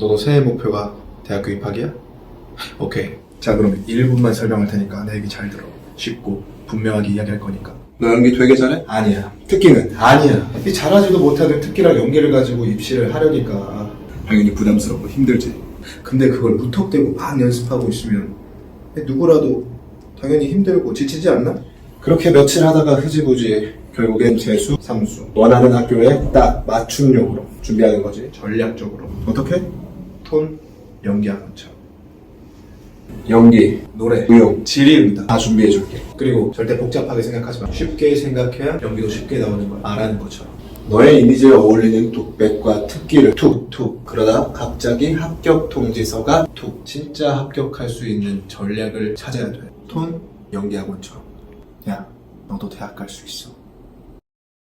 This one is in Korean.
너도 새해 목표가 대학교 입학이야? 오케이. 자, 그럼 1분만 설명할 테니까 내 얘기 잘 들어. 쉽고 분명하게 이야기할 거니까. 너 연기 되게 잘해? 아니야. 특기는? 아니야. 이 잘하지도 못하는 특기랑 연기를 가지고 입시를 하려니까. 당연히 부담스럽고 힘들지. 근데 그걸 무턱대고 막 연습하고 있으면 누구라도 당연히 힘들고 지치지 않나? 그렇게 며칠 하다가 흐지부지 결국엔 재수, 삼수 원하는 학교에 딱 맞춤용으로 준비하는 거지 전략적으로 어떻게? 톤, 연기하는 척 연기, 노래, 무용, 지리입니다. 다 준비해 줄게. 그리고 절대 복잡하게 생각하지 마. 쉽게 생각해야 연기도 쉽게 나오는 거야 말하는 것처럼. 너의 이미지에 어울리는 독백과 특기를 툭툭. 그러다 갑자기 합격 통지서가 툭. 진짜 합격할 수 있는 전략을 찾아야 돼 톤 연기학원처럼 야 너도 대학 갈 수 있어